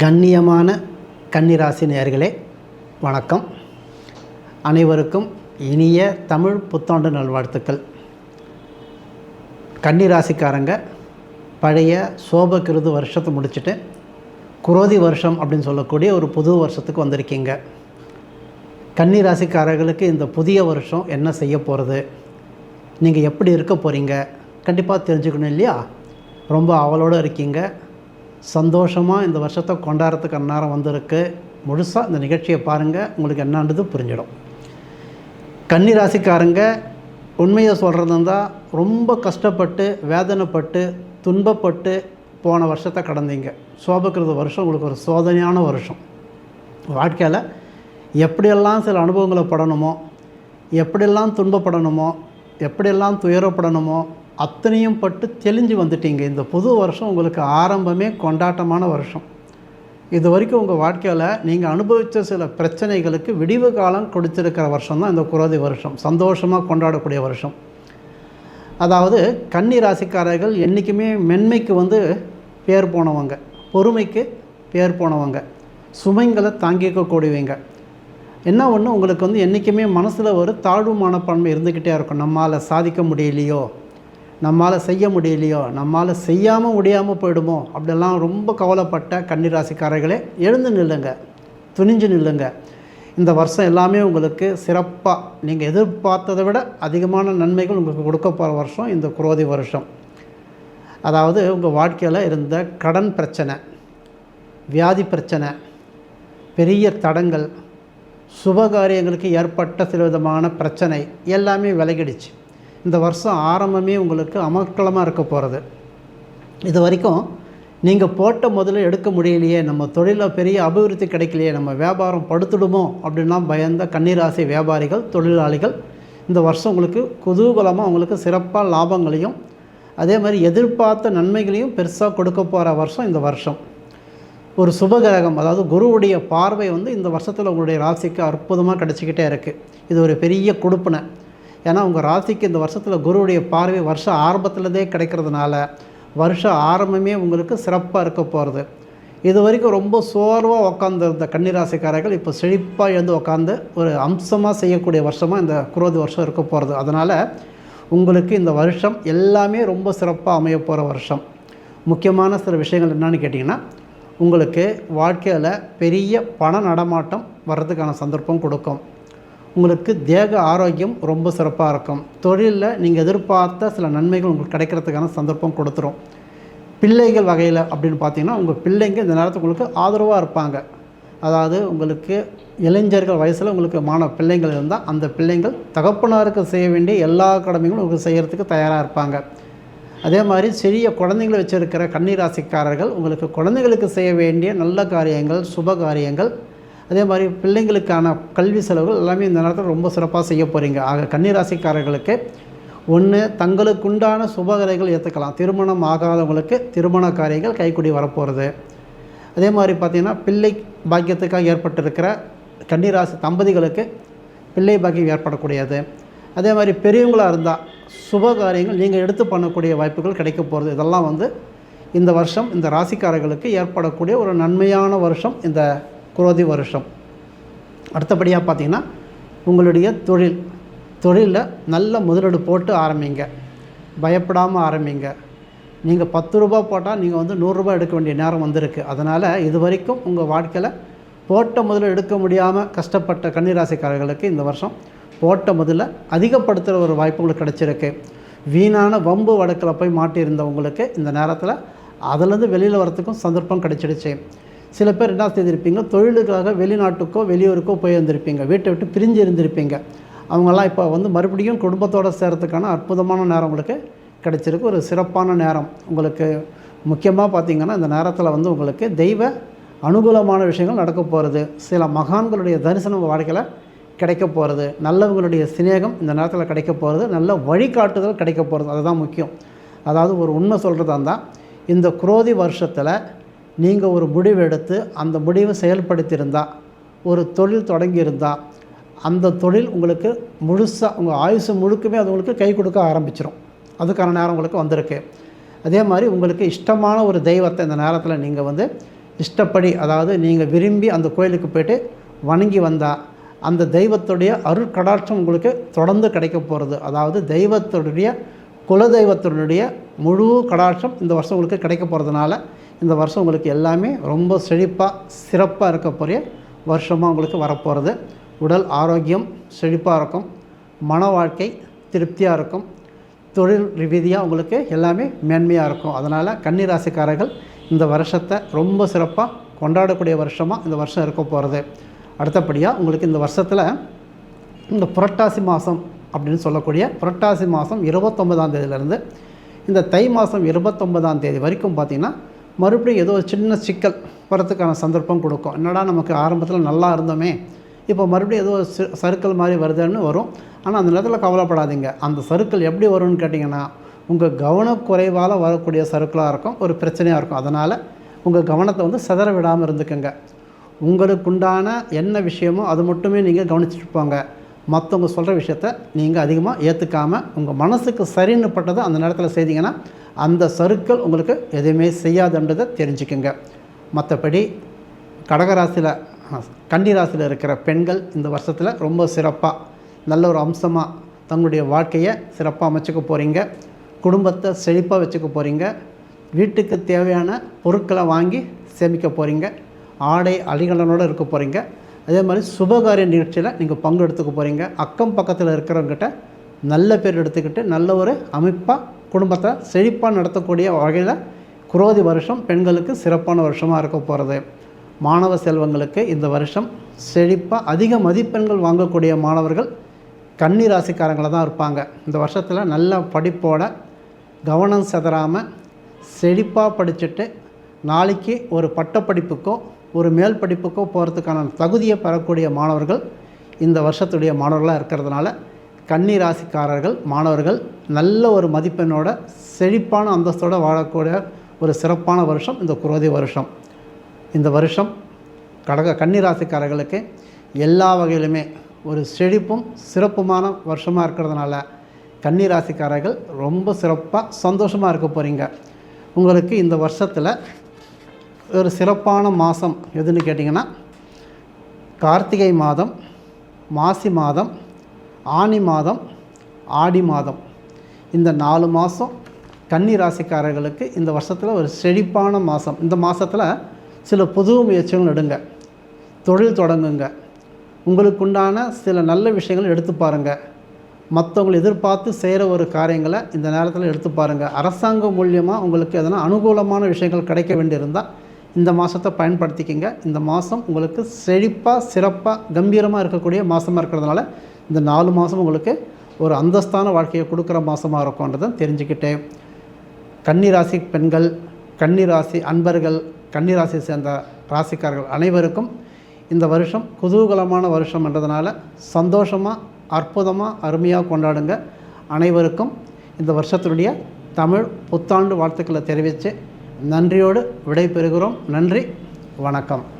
கண்ணியமான கன்னிராசி நேர்களே வணக்கம். அனைவருக்கும் இனிய தமிழ் புத்தாண்டு நல்வாழ்த்துக்கள். கன்னிராசிக்காரங்க பழைய சோபகிருது வருஷத்தை முடிச்சுட்டு குரோதி வருஷம் அப்படின்னு சொல்லக்கூடிய ஒரு புது வருஷத்துக்கு வந்திருக்கீங்க. கன்னிராசிக்காரர்களுக்கு இந்த புதிய வருஷம் என்ன செய்ய போகிறது நீங்கள் எப்படி இருக்க போகிறீங்க கண்டிப்பாக தெரிஞ்சுக்கணும் இல்லையா? ரொம்ப அவளோடு இருக்கீங்க. சந்தோஷமாக இந்த வருஷத்தை கொண்டாடுறதுக்கு அந்நேரம் வந்திருக்கு. முழுசாக இந்த நிகழ்ச்சியை பாருங்கள் உங்களுக்கு என்னான்றது புரிஞ்சிடும். கன்னி ராசிக்காரங்க உண்மையை சொல்கிறது இருந்தால் ரொம்ப கஷ்டப்பட்டு வேதனைப்பட்டு துன்பப்பட்டு போன வருஷத்தை கடந்தீங்க. சோபக்கிறது வருஷம் உங்களுக்கு ஒரு சோதனையான வருஷம். வாழ்க்கையில் எப்படியெல்லாம் சில அனுபவங்களை படணுமோ எப்படியெல்லாம் துன்பப்படணுமோ எப்படியெல்லாம் துயரப்படணுமோ அத்தனையும் பட்டு தெளிஞ்சு வந்துட்டீங்க. இந்த புது வருஷம் உங்களுக்கு ஆரம்பமே கொண்டாட்டமான வருஷம். இது வரைக்கும் உங்கள் வாழ்க்கையில் நீங்கள் அனுபவித்த சில பிரச்சனைகளுக்கு விடிவு காலம் கொடுத்திருக்கிற வருஷம் தான் இந்த குரோதி வருஷம். சந்தோஷமாக கொண்டாடக்கூடிய வருஷம். அதாவது கன்னி ராசிக்காரர்கள் என்றைக்குமே மென்மைக்கு வந்து பேர் போனவங்க. பொறுமைக்கு பேர் போனவங்க. சுமைங்களை தாங்கிக்கக்கூடியவங்க என்ன ஒன்று உங்களுக்கு வந்து என்றைக்குமே மனசில் ஒரு தாழ்வு மனப்பான்மை இருந்துக்கிட்டே இருக்கும். நம்மால் சாதிக்க முடியலையோ நம்மால் செய்ய முடியலையோ நம்மால் செய்யாமல் முடியாமல் போயிடுமோ அப்படிலாம் ரொம்ப கவலைப்பட்ட கன்னிராசிக்காரர்களே எழுந்து நில்லுங்க துணிஞ்சு நில்லுங்க. இந்த வருஷம் எல்லாமே உங்களுக்கு சிறப்பாக நீங்கள் எதிர்பார்த்ததை விட அதிகமான நன்மைகள் உங்களுக்கு கொடுக்க போகிற வருஷம் இந்த குரோதி வருஷம். அதாவது உங்கள் வாழ்க்கையில் இருந்த கடன் பிரச்சனை வியாதி பிரச்சனை பெரிய தடங்கள் சுபகாரியங்களுக்கு ஏற்பட்ட சில விதமான பிரச்சனை எல்லாமே விலகிடுச்சு. இந்த வருஷம் ஆரம்பமே உங்களுக்கு அமர்க்களமாக இருக்க போகிறது இது வரைக்கும் நீங்கள் போட்ட முதல்ல எடுக்க முடியலையே நம்ம தொழிலில் பெரிய அபிவிருத்தி கிடைக்கலையே நம்ம வியாபாரம் படுத்துடுமோ அப்படின்லாம் பயந்த கன்னிராசி வியாபாரிகள் தொழிலாளிகள் இந்த வருஷம் உங்களுக்கு குதூகலமாக உங்களுக்கு சிறப்பாக லாபங்களையும் அதே மாதிரி எதிர்பார்த்த நன்மைகளையும் பெருசாக கொடுக்க போகிற வருஷம் இந்த வருஷம். ஒரு சுபகிரகம் அதாவது குருவுடைய பார்வை வந்து இந்த வருஷத்தில் உங்களுடைய ராசிக்கு அற்புதமாக கிடச்சிக்கிட்டே இருக்குது இது ஒரு பெரிய கொடுப்பினை. ஏன்னா உங்கள் ராசிக்கு இந்த வருஷத்தில் குருவுடைய பார்வை வருஷம் ஆரம்பத்துலதே கிடைக்கிறதுனால வருஷம் ஆரம்பமே உங்களுக்கு சிறப்பாக இருக்க போகிறது இது வரைக்கும் ரொம்ப சோர்வாக உட்காந்துருந்த கன்னிராசிக்காரர்கள் இப்போ செழிப்பாக எழுந்து உட்காந்து ஒரு அம்சமாக செய்யக்கூடிய வருஷமாக இந்த குரோதி வருஷம் இருக்க போகிறது அதனால் உங்களுக்கு இந்த வருஷம் எல்லாமே ரொம்ப சிறப்பாக அமைய போகிற வருஷம். முக்கியமான சில விஷயங்கள் என்னென்னு கேட்டிங்கன்னா உங்களுக்கு வாழ்க்கையில் பெரிய பண நடமாட்டம் வர்றதுக்கான சந்தர்ப்பம் கொடுக்கும். உங்களுக்கு தேக ஆரோக்கியம் ரொம்ப சிறப்பாக இருக்கும். தொழிலில் நீங்கள் எதிர்பார்த்த சில நன்மைகள் உங்களுக்கு கிடைக்கிறதுக்கான சந்தர்ப்பம் கொடுத்துரும். பிள்ளைகள் வகையில் அப்படின்னு பார்த்தீங்கன்னா உங்கள் பிள்ளைங்க இந்த நேரத்துக்கு உங்களுக்கு ஆதரவாக இருப்பாங்க. அதாவது உங்களுக்கு இளைஞர்கள் வயசில் உங்களுக்கு மாணவ பிள்ளைங்கள் இருந்தால் அந்த பிள்ளைங்கள் தகப்பனாருக்கு செய்ய வேண்டிய எல்லா கடமைகளும் உங்களுக்கு செய்கிறதுக்கு தயாராக இருப்பாங்க. அதே மாதிரி சிறிய குழந்தைங்களை வச்சுருக்கிற கன்னிராசிக்காரர்கள் உங்களுக்கு குழந்தைகளுக்கு செய்ய வேண்டிய நல்ல காரியங்கள் சுப காரியங்கள் அதே மாதிரி பிள்ளைங்களுக்கான கல்வி செலவுகள் எல்லாமே இந்த நேரத்தில் ரொம்ப சிறப்பாக செய்ய போகிறீங்க ஆக கன்னிராசிக்காரர்களுக்கு ஒன்று தங்களுக்குண்டான சுபகரைகள் ஏற்றுக்கலாம் திருமணம் ஆகாதவங்களுக்கு திருமண காரியங்கள் கைக்குடி வரப்போகிறது அதே மாதிரி பார்த்திங்கன்னா பிள்ளை பாக்கியத்துக்காக ஏற்பட்டிருக்கிற கன்னிராசி தம்பதிகளுக்கு பிள்ளை பாக்கியம் ஏற்படக்கூடியது. அதே மாதிரி பெரியவங்களாக இருந்தால் சுப காரியங்கள் நீங்கள் எடுத்து பண்ணக்கூடிய வாய்ப்புகள் கிடைக்க போகிறது இதெல்லாம் வந்து இந்த வருஷம் இந்த ராசிக்காரர்களுக்கு ஏற்படக்கூடிய ஒரு நன்மையான வருஷம் இந்த குரோதி வருஷம். அடுத்தபடியாக பார்த்திங்கன்னா உங்களுடைய தொழில். தொழிலில் நல்ல முதலீடு போட்டு ஆரம்பிங்க. பயப்படாமல் ஆரம்பிங்க. நீங்கள் பத்து ரூபா போட்டால் நீங்கள் வந்து நூறுரூபா எடுக்க வேண்டிய நேரம் வந்திருக்கு. அதனால் இது வரைக்கும் உங்கள் வாழ்க்கையில் போட்ட முதல்ல எடுக்க முடியாமல் கஷ்டப்பட்ட கன்னிராசிக்காரர்களுக்கு இந்த வருஷம் போட்ட முதல்ல அதிகப்படுத்துகிற ஒரு வாய்ப்பு உங்களுக்கு கிடச்சிருக்கு. வீணான வம்பு வழக்கில் போய் மாட்டியிருந்தவங்களுக்கு இந்த நேரத்தில் அதுலேருந்து வெளியில் வரத்துக்கும் சந்தர்ப்பம் கிடச்சிடுச்சு. சில பேர் என்ன செய்திருப்பீங்க? தொழிலுக்காக வெளிநாட்டுக்கோ வெளியூருக்கோ போய் இருந்திருப்பீங்க வீட்டை விட்டு பிரிஞ்சு இருந்திருப்பீங்க. அவங்கெல்லாம் இப்போ வந்து மறுபடியும் குடும்பத்தோடு சேர்கிறதுக்கான அற்புதமான நேரம் உங்களுக்கு கிடச்சிருக்கு. ஒரு சிறப்பான நேரம். உங்களுக்கு முக்கியமாக பார்த்திங்கன்னா இந்த நேரத்தில் வந்து உங்களுக்கு தெய்வ அனுகூலமான விஷயங்கள் நடக்க போகிறது சில மகான்களுடைய தரிசனம் வாழ்க்கையில் கிடைக்க போகிறது நல்லவங்களுடைய சிநேகம் இந்த நேரத்தில் கிடைக்க போகிறது நல்ல வழிகாட்டுதல் கிடைக்க போகிறது அதுதான் முக்கியம். அதாவது ஒரு உண்மை சொல்கிறதா இருந்தால் இந்த குரோதி வருஷத்தில் நீங்கள் ஒரு முடிவு எடுத்து அந்த முடிவை செயல்படுத்தியிருந்தால் ஒரு தொழில் தொடங்கியிருந்தால் அந்த தொழில் உங்களுக்கு முழுசாக உங்கள் ஆயுசு முழுக்குமே அது உங்களுக்கு கை கொடுக்க ஆரம்பிச்சிடும் அதுக்கான நேரம் உங்களுக்கு வந்திருக்கு. அதே மாதிரி உங்களுக்கு இஷ்டமான ஒரு தெய்வத்தை இந்த நேரத்தில் நீங்கள் வந்து இஷ்டப்படி அதாவது நீங்கள் விரும்பி அந்த கோயிலுக்கு போயிட்டு வணங்கி வந்தால் அந்த தெய்வத்துடைய அருட்கடாட்சம் உங்களுக்கு தொடர்ந்து கிடைக்க போகிறது அதாவது தெய்வத்துடைய குலதெய்வத்தினுடைய முழு கடாட்சம் இந்த வருஷம் உங்களுக்கு கிடைக்க போகிறதுனால இந்த வருஷம் உங்களுக்கு எல்லாமே ரொம்ப செழிப்பாக சிறப்பாக இருக்கக்கூடிய வருஷமாக உங்களுக்கு வரப்போகிறது உடல் ஆரோக்கியம் செழிப்பாக இருக்கும். மன வாழ்க்கை திருப்தியாக இருக்கும். தொழில் ரீதியாக உங்களுக்கு எல்லாமே மேன்மையாக இருக்கும். அதனால் கன்னிராசிக்காரர்கள் இந்த வருஷத்தை ரொம்ப சிறப்பாக கொண்டாடக்கூடிய வருஷமாக இந்த வருஷம் இருக்க போகிறது அடுத்தபடியாக உங்களுக்கு இந்த வருஷத்தில் இந்த புரட்டாசி மாதம் அப்படின்னு சொல்லக்கூடிய புரட்டாசி மாதம் இருபத்தொன்பதாம் தேதியிலேருந்து இந்த தை மாதம் இருபத்தொன்பதாம் தேதி வரைக்கும் பார்த்திங்கன்னா மறுபடியும் ஏதோ சின்ன சிக்கல் வரத்துக்கான சந்தர்ப்பம் கொடுக்கும். என்னடா நமக்கு ஆரம்பத்தில் நல்லா இருந்தோமே இப்போ மறுபடியும் ஏதோ ஒரு மாதிரி வருதுன்னு வரும். ஆனால் அந்த நேரத்தில் கவலைப்படாதீங்க. அந்த சருக்கள் எப்படி வரும்னு கேட்டிங்கன்னா உங்கள் கவனக்குறைவால் வரக்கூடிய சருக்களாக இருக்கும் ஒரு பிரச்சனையாக இருக்கும். அதனால் உங்கள் கவனத்தை வந்து சிதற விடாமல் இருந்துக்கோங்க. உங்களுக்குண்டான என்ன விஷயமோ அது மட்டுமே நீங்கள் கவனிச்சுட்டு போங்க. மற்றவங்க சொல்கிற விஷயத்த நீங்கள் அதிகமாக ஏற்றுக்காமல் உங்கள் மனசுக்கு சரின்னு பட்டதை அந்த நேரத்தில் செய்தீங்கன்னா அந்த சருக்கள் உங்களுக்கு எதுவுமே செய்யாதுன்றதை தெரிஞ்சுக்குங்க. மற்றபடி கடகராசியில் கன்னிராசியில் இருக்கிற பெண்கள் இந்த வருஷத்தில் ரொம்ப சிறப்பாக நல்ல ஒரு அம்சமாக தங்களுடைய வாழ்க்கையை சிறப்பாக அமைச்சுக்க போகிறீங்க குடும்பத்தை செழிப்பாக வச்சுக்க போகிறீங்க வீட்டுக்கு தேவையான பொருட்களை வாங்கி சேமிக்க போகிறீங்க ஆடை அலிகலனோடு இருக்க போகிறீங்க அதே மாதிரி சுபகாரிய நிகழ்ச்சியில் நீங்கள் பங்கு எடுத்துக்க போகிறீங்க அக்கம் பக்கத்தில் இருக்கிறவங்ககிட்ட நல்ல பேர் எடுத்துக்கிட்டு நல்ல ஒரு அமைப்பாக குடும்பத்தை செழிப்பாக நடத்தக்கூடிய வகையில் குரோதி வருஷம் பெண்களுக்கு சிறப்பான வருஷமாக இருக்க போகிறது மாணவ செல்வங்களுக்கு இந்த வருஷம் செழிப்பாக அதிக மதிப்பெண்கள் வாங்கக்கூடிய மாணவர்கள் கன்னி ராசிக்காரங்களாக தான் இருப்பாங்க. இந்த வருஷத்தில் நல்ல படிப்போட கவனம் செதறாமல் செழிப்பாக படிச்சுட்டு நாளைக்கு ஒரு பட்டப்படிப்புக்கோ ஒரு மேல் படிப்புக்கோ போகிறதுக்கான தகுதியை பெறக்கூடிய மாணவர்கள் இந்த வருஷத்துடைய மாணவர்களாக இருக்கிறதுனால கன்னி ராசிக்காரர்கள் மாணவர்கள் நல்ல ஒரு மதிப்பெண்ணோட செழிப்பான அந்தஸ்தோடு வாழக்கூடிய ஒரு சிறப்பான வருஷம் இந்த குரோதி வருஷம். இந்த வருஷம் கடக கன்னிராசிக்காரர்களுக்கு எல்லா வகையிலுமே ஒரு செழிப்பும் சிறப்புமான வருஷமாக இருக்கிறதுனால கன்னிராசிக்காரர்கள் ரொம்ப சிறப்பாக சந்தோஷமாக இருக்க போகிறீங்க உங்களுக்கு இந்த வருஷத்தில் ஒரு சிறப்பான மாதம் எதுன்னு கேட்டிங்கன்னா கார்த்திகை மாதம் மாசி மாதம் ஆனி மாதம் ஆடி மாதம். இந்த நாலு மாதம் கன்னி ராசிக்காரர்களுக்கு இந்த வருஷத்தில் ஒரு செழிப்பான மாதம் இந்த மாதத்தில் சில புது முயற்சிகள் எடுங்க. தொழில் தொடங்குங்க. உங்களுக்குண்டான சில நல்ல விஷயங்கள் எடுத்து பாருங்கள் மற்றவங்களை எதிர்பார்த்து செய்கிற ஒரு காரியங்களை இந்த நேரத்தில் எடுத்து பாருங்கள் அரசாங்கம் மூலியமாக உங்களுக்கு எதனா அனுகூலமான விஷயங்கள் கிடைக்க வேண்டியிருந்தால் இந்த மாதத்தை பயன்படுத்திக்கிங்க. இந்த மாதம் உங்களுக்கு செழிப்பாக சிறப்பாக கம்பீரமாக இருக்கக்கூடிய மாதமாக இருக்கிறதுனால இந்த நாலு மாதம் உங்களுக்கு ஒரு அந்தஸ்தான வாழ்க்கையை கொடுக்குற மாதமாக இருக்கும்ன்றதை தெரிஞ்சுக்கிட்டேன். கன்னிராசி பெண்கள் கன்னிராசி அன்பர்கள் கன்னிராசி சேர்ந்த ராசிக்காரர்கள் அனைவருக்கும் இந்த வருஷம் குதூகலமான வருஷம்ன்றதுனால சந்தோஷமாக அற்புதமாக அருமையாக கொண்டாடுங்க. அனைவருக்கும் இந்த வருஷத்தினுடைய தமிழ் புத்தாண்டு வாழ்த்துக்களை தெரிவித்து நன்றியோடு விடை பெறுகிறோம் நன்றி. வணக்கம்.